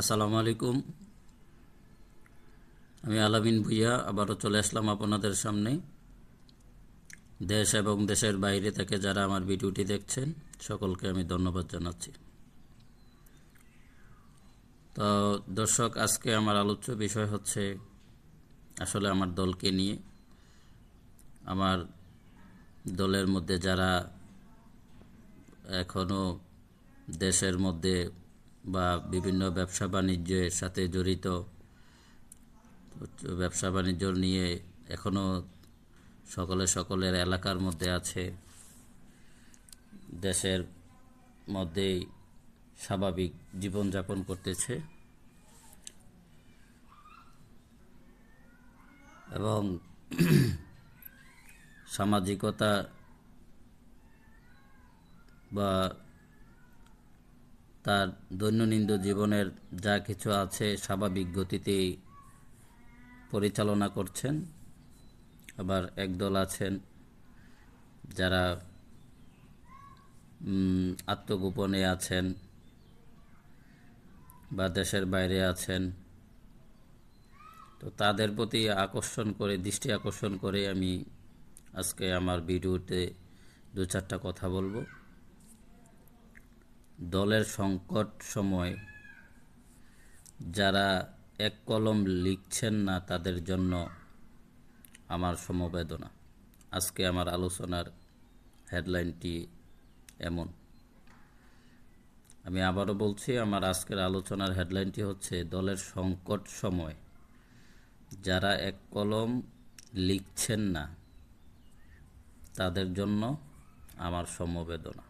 আসসালামু আলাইকুম। আমি আলামিন ভুইয়া, আবারও চলে আসলাম আপনাদের সামনে। দেশ এবং দেশের বাইরে থেকে যারা আমার ভিডিওটি দেখছেন, সকলকে আমি ধন্যবাদ জানাচ্ছি। তো দর্শক, আজকে আমার আলোচ্য বিষয় হচ্ছে আসলে আমার দলকে নিয়ে। আমার দলের মধ্যে যারা এখনও দেশের মধ্যে বা বিভিন্ন ব্যবসা বাণিজ্যের সাথে জড়িত ব্যবসা বাণিজ্য নিয়ে এখনও সকলে সকলের এলাকার মধ্যে আছে। দেশের মধ্যেই স্বাভাবিক জীবনযাপন করতেছে। এবং সামাজিকতা বা তার দৈনন্দিন জীবনের যা কিছু আছে স্বাভাবিক গতিতেই পরিচালনা করছেন। আবার একদল আছেন যারা আত্মগোপনে আছেন বা দেশের বাইরে আছেন। তো তাদের প্রতি আকর্ষণ করে, দৃষ্টি আকর্ষণ করে আমি আজকে আমার ভিডিওতে দু চারটা কথা বলব। দলের সংকট সময় যারা এক কলম লিখছেন না তাদের জন্য আমার সমবেদনা। আজকে আমার আলোচনার হেডলাইনটি এমন। আমি আবারও বলছি, আমার আজকের আলোচনার হেডলাইনটি হচ্ছে, দলের সংকট সময় যারা এক কলম লিখছেন না তাদের জন্য আমার সমবেদনা।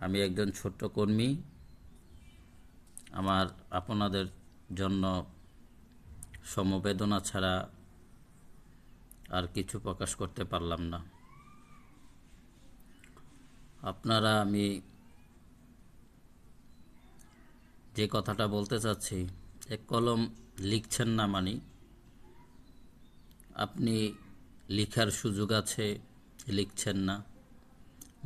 আমি একজন ছোট্ট কর্মী। আমার আপনাদের জন্য সমবেদনা ছাড়া আর কিছু প্রকাশ করতে পারলাম না। আপনারা আমি যে কথাটা বলতে চাচ্ছি, এক কলম লিখছেন না মানি। আপনি লিখার সুযোগ আছে, লিখছেন না।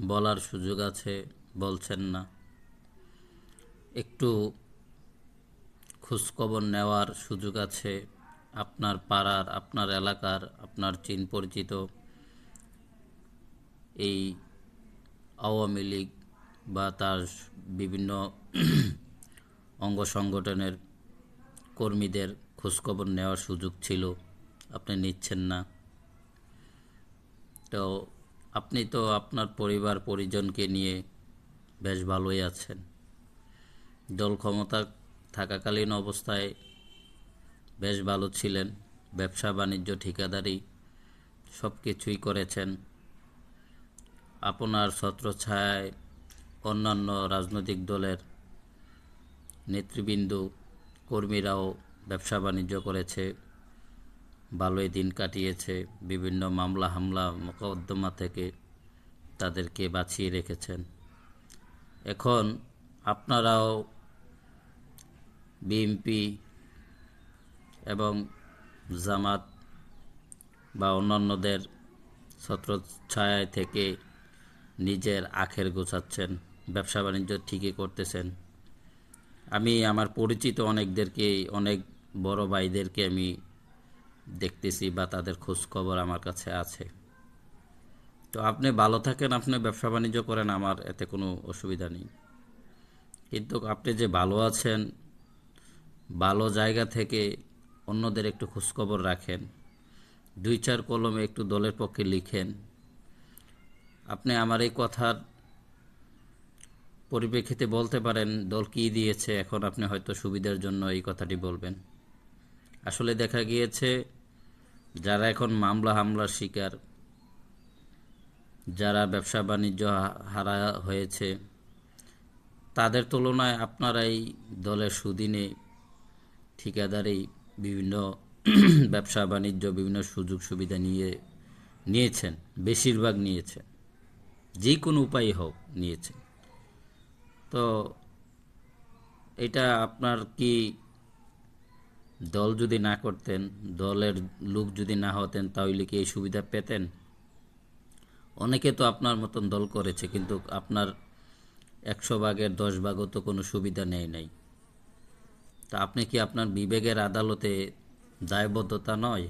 বলার সুযোগ আছে বলছেন না। একটু খোঁজখবর নেওয়ার সুযোগ আছে। আপনার পাড়ার, আপনার এলাকার, আপনার চিন পরিচিত। এই আওয়ামী লীগ বা তার বিভিন্ন অঙ্গ সংগঠনের কর্মীদের খোঁজখবর নেওয়ার সুযোগ ছিল। আপনি নিচ্ছেন না। তো আপনি তো আপনার পরিবার, পরিজনকে নিয়ে বেশ ভালোই আছেন। দল ক্ষমতা থাকাকালীন অবস্থায় বেশ ভালো ছিলেন, ব্যবসা, বাণিজ্য, ঠিকাদারি সব কিছুই করেছেন। আপনার ছত্রছায়ায় অন্যান্য রাজনৈতিক দলের নেতৃবৃন্দ, কর্মীরাও ব্যবসা, বাণিজ্য করেছে, ভালোই দিন কাটিয়েছে, বিভিন্ন মামলা, হামলা, মোকদ্দমা থেকে তাদেরকে বাঁচিয়ে রেখেছেন। এখন আপনারাও বিএমপি এবং জামাত বা অন্যান্যদের ছত্রছায়ায় থেকে নিজের আখের গোছাচ্ছেন, ব্যবসা বাণিজ্য ঠিকই করতেছেন। আমি আমার পরিচিত অনেকদেরকে, অনেক বড় ভাইদেরকে আমি দেখতেছি বা তাদের খোঁজখবর আমার কাছে আছে। তো আপনি ভালো থাকেন, আপনি ব্যবসা বাণিজ্য করেন, আমার এতে কোনো অসুবিধা নেই। কিন্তু আপনি যে ভালো আছেন, ভালো জায়গা থেকে অন্যদের একটু খোঁজখবর রাখেন, দুই চার কলমে একটু দলের পক্ষে লিখেন। আপনি আমার এই কথার পরিপ্রেক্ষিতে বলতে পারেন, দল কী দিয়েছে, এখন আপনি হয়তো সুবিধার জন্য এই কথাটি বলবেন। আসলে দেখা গিয়েছে, যারা এখন মামলা হামলার শিকার যারা ব্যবসা বাণিজ্য হারা হয়েছে, তাদের তুলনায় আপনারাই দলের সুদিনে ঠিকাদারি বিভিন্ন ব্যবসা বাণিজ্য, বিভিন্ন সুযোগ সুবিধা নিয়ে, নিয়েছেন, বেশিরভাগ নিয়েছেন। যে কোনো উপায় হোক, নিয়েছেন। তো এটা আপনার কি দল যদি না করতেন, দলের লোক যদি না হতেন, তাহলে কি এই সুবিধা পেতেন? অনেকে তো আপনার মতন দল করেছে, কিন্তু আপনার একশো ভাগের দশ ভাগও তো কোনো সুবিধা নেয় নাই। তা আপনি কি আপনার বিবেকের আদালতে দায়বদ্ধতা নয়?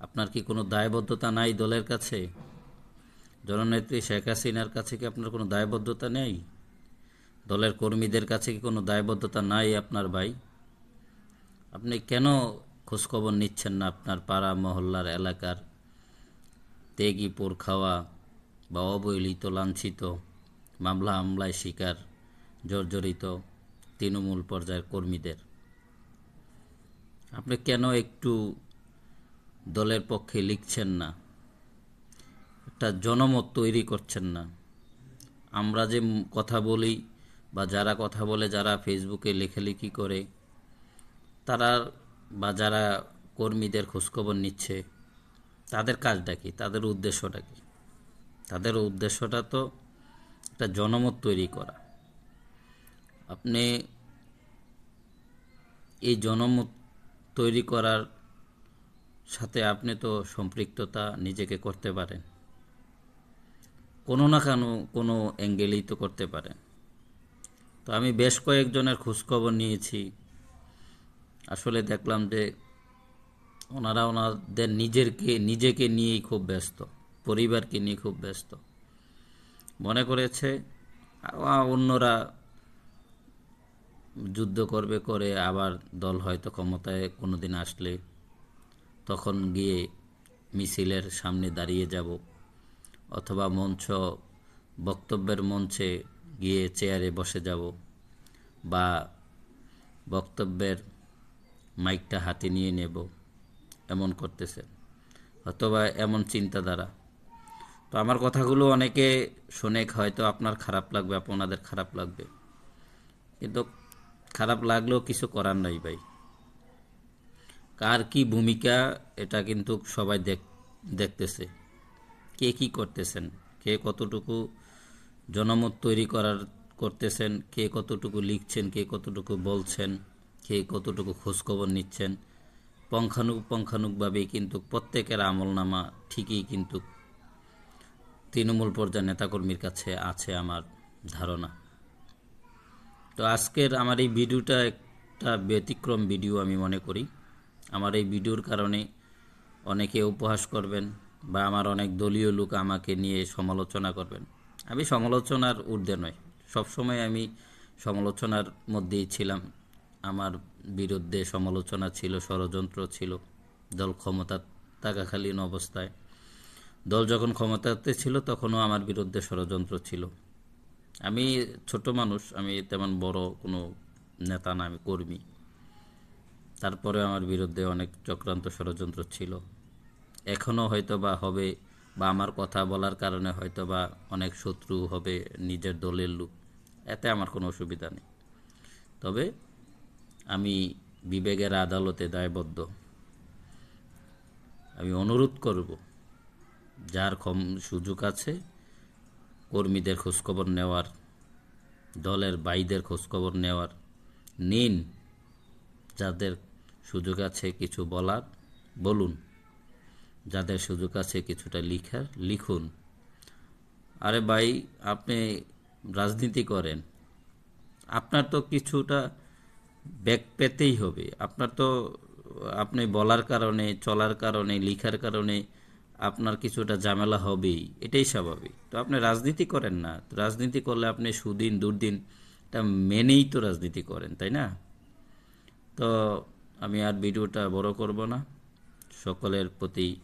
আপনার কি কোনো দায়বদ্ধতা নাই দলের কাছে? জননেত্রী শেখ হাসিনার কাছে কি আপনার কোনো দায়বদ্ধতা নেই? দলের কর্মীদের কাছে কি কোনো দায়বদ্ধতা নাই আপনার ভাই? আপনি কেন খোঁজখবর নিচ্ছেন না আপনার পাড়া মহল্লার এলাকার তেগি পোর খাওয়া বা অবহেলিত, লাঞ্ছিত, মামলা, হামলায় শিকার, জর্জরিত তৃণমূল পর্যায়ের কর্মীদের। আপনি কেন একটু দলের পক্ষে লিখছেন না? একটা জনমত তৈরি করছেন না। আমরা যে কথা বলি বা যারা কথা বলে, যারা ফেসবুকে লেখালেখি করে, তারা বা যারা কর্মীদের খোঁজখবর নিচ্ছে তাদের কাজটা কি? তাদের উদ্দেশ্যটা কি? তাদের উদ্দেশ্যটা তো একটা জনমত তৈরি করা। আপনি এই জনমত তৈরি করার সাথে আপনি তো সম্পৃক্ততা নিজেকে করতে পারেন। কোনো না কোনো কোনো অ্যাঙ্গেলেই তো করতে পারেন। তো আমি বেশ কয়েকজনের খোঁজখবর নিয়েছি। আসলে দেখলাম যে ওনারা ওনাদের নিজেরকে, নিজেকে নিয়েই খুব ব্যস্ত, পরিবারকে নিয়ে খুব ব্যস্ত। মনে করেছে অন্যরা যুদ্ধ করবে করে আবার দল হয়তো ক্ষমতায় কোনো দিন আসলে, তখন গিয়ে মিছিলের সামনে দাঁড়িয়ে যাব, অথবা মঞ্চ, বক্তব্যের মঞ্চে গিয়ে চেয়ারে বসে যাব, বা বক্তব্যের মাইকটা হাতে নিয়ে নেব। এমন করতেছে, অথবা এমন চিন্তাধারা। তো আমার কথাগুলো অনেকে শুনে হয়তো আপনার খারাপ লাগবে, আপনাদের খারাপ লাগবে। কিন্তু খারাপ লাগলেও কিছু করার নাই ভাই। কার কি ভূমিকা, এটা কিন্তু সবাই দেখ, দেখতেছে। কে কি করতেছেন, কে কতটুকু জনমত তৈরি করার, করতেছেন, কে কতটুকু লিখছেন, কে কতটুকু বলছেন, কে কতটুকু খোঁজখবর নিচ্ছেন পঙ্খানুক পঙ্খানুকভাবেই কিন্তু প্রত্যেকের আমলনামা ঠিকই কিন্তু তৃণমূল পর্যায়ের নেতাকর্মীর কাছে আছে আমার ধারণা। তো আজকের আমার এই ভিডিওটা একটা ব্যতিক্রম ভিডিও আমি মনে করি। আমার এই ভিডিওর কারণে অনেকে উপহাস করবেন বা আমার অনেক দলীয় লোক আমাকে নিয়ে সমালোচনা করবেন। আমি সমালোচনার ঊর্ধ্বে নয় সবসময় আমি সমালোচনার মধ্যেই ছিলাম। আমার বিরুদ্ধে সমালোচনা ছিল, ষড়যন্ত্র ছিল, দল ক্ষমতা থাকাকালীন অবস্থায়। দল যখন ক্ষমতাতে ছিল, তখনও আমার বিরুদ্ধে ষড়যন্ত্র ছিল। আমি ছোট মানুষ, আমি তেমন বড় কোনো নেতা না, আমি কর্মী। তারপরে আমার বিরুদ্ধে অনেক চক্রান্ত ষড়যন্ত্র ছিল। এখনও হয়তো বা হবে বা আমার কথা বলার কারণে হয়তো বা অনেক শত্রু হবে নিজের দলের লোক। এতে আমার কোনো অসুবিধা নেই। তবে আমি বিবেকের আদালতে দায়বদ্ধ। আমি অনুরোধ করব, যার ক্ষম, সুযোগ আছে, কর্মীদের খোঁজখবর নেওয়ার, দলের বাইদের খোঁজখবর নেওয়ার, নিন, যাদের সুযোগ আছে কিছু বলার, বলুন, যাদের সুযোগ আছে কিছুটা লিখার, লিখুন। আরে ভাই, আপনি রাজনীতি করেন, আপনার তো কিছুটা ব্যাক পেতেই হবে। আপনার তো, আপনি বলার কারণে, চলার কারণে, লিখার কারণে আপনার কিছুটা ঝামেলা হবেই। এটাই স্বাভাবিক। তো আপনি রাজনীতি করেন না। রাজনীতি করলে আপনি সুদিন দুর্দিন এটা মেনেই তো রাজনীতি করেন, তাই না? তো আমি আর ভিডিওটা বড় করব না। সকলের প্রতি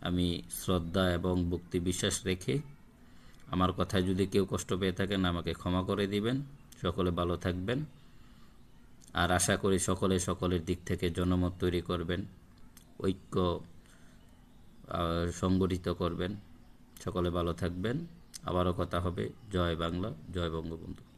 আমি শ্রদ্ধা এবং ভক্তি বিশ্বাস রেখে আমার কথায় যদি কেউ কষ্ট পেয়ে থাকেন, আমাকে ক্ষমা করে দিবেন। সকলে ভালো থাকবেন। আর আশা করি সকলে সকলের দিক থেকে জনমত তৈরি করবেন, ঐক্য সংগঠিত করবেন। সকলে ভালো থাকবেন। আবারও কথা হবে। জয় বাংলা, জয় বঙ্গবন্ধু।